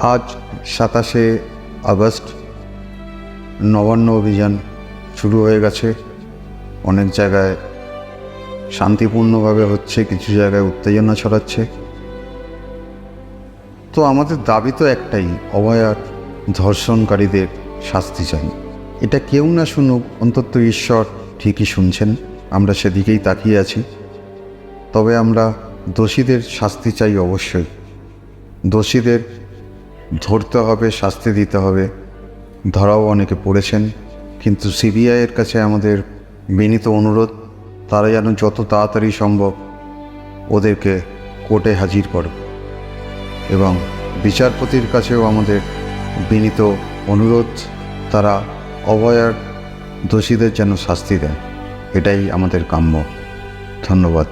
আজ সাতাশে আগস্ট নবান্ন অভিযান শুরু হয়ে গেছে। অনেক জায়গায় শান্তিপূর্ণভাবে হচ্ছে, কিছু জায়গায় উত্তেজনা ছড়াচ্ছে। তো আমাদের দাবি তো একটাই অভয়ার ধর্ষণকারীদের শাস্তি চাই। এটা কেউ না শুনুক, অন্তত ঈশ্বর ঠিকই শুনছেন, আমরা সেদিকেই তাকিয়ে আছি। তবে আমরা দোষীদের শাস্তি চাই অবশ্যই। দোষীদের ধরতে হবে, শাস্তি দিতে হবে। ধরাও অনেকে পড়েছেন, কিন্তু সিবিআইয়ের কাছে আমাদের বিনীত অনুরোধ, তারা যেন যত তাড়াতাড়ি সম্ভব ওদেরকে কোর্টে হাজির করে এবং বিচারপতির কাছেও আমাদের বিনীত অনুরোধ, তারা অভয়ার দোষীদের যেন শাস্তি দেয়। এটাই আমাদের কাম্য। ধন্যবাদ।